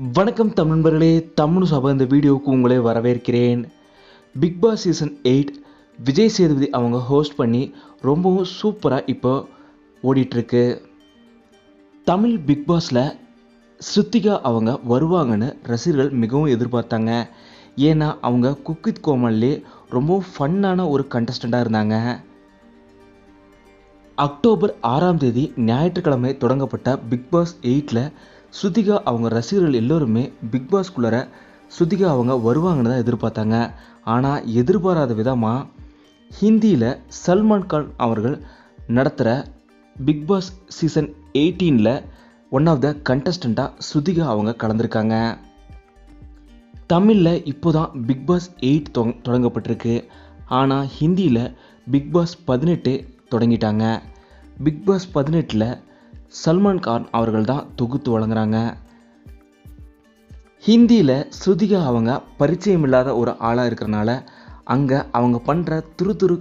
வணக்கம் தமிழ்பர்களே தமிழ் சபை இந்த வீடியோவுக்கு உங்களை வரவேற்கிறேன். Bigg Boss season eight Vijay Sethupathi அவங்க ஹோஸ்ட் பண்ணி ரொம்பவும் சூப்பராக இப்போ ஓடிட்டுருக்கு. தமிழ் பிக் பாஸில் ஸ்ருத்திகா அவங்க வருவாங்கன்னு ரசிகர்கள் மிகவும் எதிர்பார்த்தாங்க. ஏன்னா அவங்க குக்கித் கோமல்லே ரொம்பவும் ஃபன்னான ஒரு கண்டஸ்டண்ட்டாக இருந்தாங்க. அக்டோபர் ஆறாம் தேதி ஞாயிற்றுக்கிழமை தொடங்கப்பட்ட பிக் பாஸ் எயிட்டில் ஸ்ருதிகா அவங்க ரசிகர்கள் எல்லோருமே பிக் பாஸ்குள்ளார ஸ்ருதிகா அவங்க வருவாங்கன்னு தான் எதிர்பார்த்தாங்க. ஆனால் எதிர்பாராத விதமாக ஹிந்தியில் சல்மான் கான் அவர்கள் நடத்துகிற பிக் பாஸ் சீசன் எயிட்டீனில் ஒன் ஆஃப் த கண்டஸ்டண்ட்டாக ஸ்ருதிகா அவங்க கலந்துருக்காங்க. தமிழில் இப்போ தான் பிக் பாஸ் எயிட் தொடங்கப்பட்டிருக்கு. ஆனால் ஹிந்தியில் பிக் பாஸ் பதினெட்டு தொடங்கிட்டாங்க. பிக் பாஸ் பதினெட்டில் சல்மான் கான் அவர்கள் தான் தொகுத்து வழங்குறாங்க. ஹிந்தியில் ஸ்ருதிகா அவங்க பரிச்சயம் இல்லாத ஒரு ஆளாக இருக்கிறனால அங்கே அவங்க பண்ணுற துரு துரு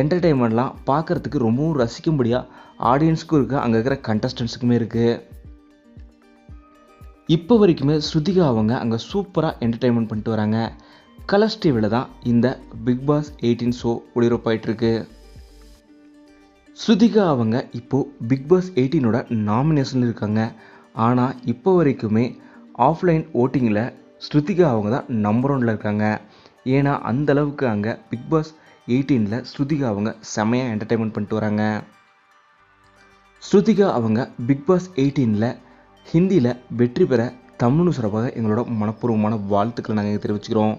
என்டர்டெயின்மெண்ட்லாம் பார்க்குறதுக்கு ரொம்பவும் ரசிக்கும்படியாக ஆடியன்ஸுக்கும் இருக்குது அங்கே இருக்கிற கண்டஸ்டன்ஸுக்குமே இருக்குது இப்போ வரைக்குமே ஸ்ருதிகா அவங்க அங்கே சூப்பராக என்டர்டெயின்மெண்ட் பண்ணிட்டு வராங்க. கலர்ஸ் டிவியில் தான் இந்த பிக் பாஸ் எயிட்டீன் ஷோ ஒளிபரப்பாயிட்டிருக்கு ஸ்ருதிகா அவங்க இப்போது பிக் பாஸ் எயிட்டீனோட நாமினேஷனில் இருக்காங்க. ஆனால் இப்போ வரைக்குமே ஆஃப்லைன் ஓட்டிங்கில் ஸ்ருதிகா அவங்க தான் நம்பர் ஒனில் இருக்காங்க. ஏன்னா அந்த அளவுக்கு அங்கே பிக் பாஸ் எயிட்டீனில் ஸ்ருதிகா அவங்க செமையாக என்டர்டைன்மெண்ட் பண்ணிட்டு வராங்க. ஸ்ருதிகா அவங்க பிக் பாஸ் எயிட்டீனில் ஹிந்தியில் வெற்றி பெற தமிழ் சிறப்பாக எங்களோட மனப்பூர்வமான வாழ்த்துக்களை நாங்கள் தெரிவிச்சுக்கிறோம்.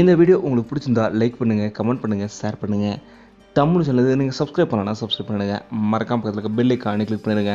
இந்த வீடியோ உங்களுக்கு பிடிச்சிருந்தா லைக் பண்ணுங்கள் கமெண்ட் பண்ணுங்கள் ஷேர் பண்ணுங்கள் தமிழ் சேனல் நீங்கள் சப்ஸ்கிரைப் பண்ணலாம் சப்ஸ்கிரைப் பண்ணுங்கள் மறக்காம பக்கத்தில் இருக்க பெல் ஐக்கானே கிளிக் பண்ணிடுங்க.